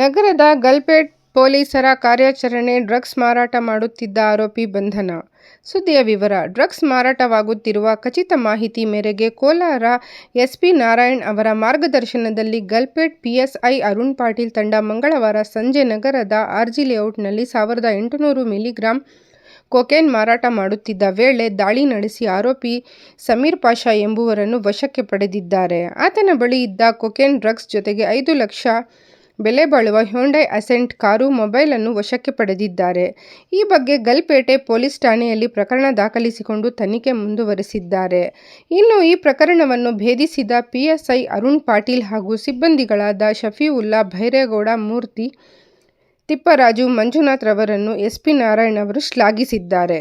ನಗರದ ಗಲ್ಪೇಟ್ ಪೊಲೀಸರ ಕಾರ್ಯಾಚರಣೆ ಡ್ರಗ್ಸ್ ಮಾರಾಟ ಮಾಡುತ್ತಿದ್ದ ಆರೋಪಿ ಬಂಧನ. ಸುದ್ದಿಯ ವಿವರ, ಡ್ರಗ್ಸ್ ಮಾರಾಟವಾಗುತ್ತಿರುವ ಖಚಿತ ಮಾಹಿತಿ ಮೇರೆಗೆ ಕೋಲಾರ ಎಸ್ಪಿ ನಾರಾಯಣ್ ಅವರ ಮಾರ್ಗದರ್ಶನದಲ್ಲಿ ಗಲ್ಪೇಟ್ ಪಿಎಸ್ಐ ಅರುಣ್ ಪಾಟೀಲ್ ತಂಡ ಮಂಗಳವಾರ ಸಂಜೆ ನಗರದ ಆರ್ಜಿ ಲೇಔಟ್ನಲ್ಲಿ ಸಾವಿರದ ಎಂಟುನೂರು ಮಿಲಿಗ್ರಾಂ ಕೊಕೇನ್ ಮಾರಾಟ ಮಾಡುತ್ತಿದ್ದ ವೇಳೆ ದಾಳಿ ನಡೆಸಿ ಆರೋಪಿ ಸಮೀರ್ ಪಾಷಾ ಎಂಬುವರನ್ನು ವಶಕ್ಕೆ ಪಡೆದಿದ್ದಾರೆ. ಆತನ ಬಳಿ ಇದ್ದ ಕೊಕೇನ್ ಡ್ರಗ್ಸ್ ಜೊತೆಗೆ ಐದು ಲಕ್ಷ ಬೆಲೆ ಬಾಳುವ ಹ್ಯುಂಡೈ ಅಸೆಂಟ್ ಕಾರು, ಮೊಬೈಲ್ ಅನ್ನು ವಶಕ್ಕೆ ಪಡೆದಿದ್ದಾರೆ. ಈ ಬಗ್ಗೆ ಗಲ್ಪೇಟೆ ಪೊಲೀಸ್ ಠಾಣೆಯಲ್ಲಿ ಪ್ರಕರಣ ದಾಖಲಿಸಿಕೊಂಡು ತನಿಖೆ ಮುಂದುವರೆಸಿದ್ದಾರೆ. ಇನ್ನು ಈ ಪ್ರಕರಣವನ್ನು ಭೇದಿಸಿದ ಪಿಎಸ್ಐ ಅರುಣ್ ಪಾಟೀಲ್ ಹಾಗೂ ಸಿಬ್ಬಂದಿಗಳಾದ ಶಫೀವುಲ್ಲಾ, ಭೈರೇಗೌಡ, ಮೂರ್ತಿ, ತಿಪ್ಪರಾಜು, ಮಂಜುನಾಥ್ ರವರನ್ನು ಎಸ್ಪಿ ನಾರಾಯಣ್ ಅವರು ಶ್ಲಾಘಿಸಿದ್ದಾರೆ.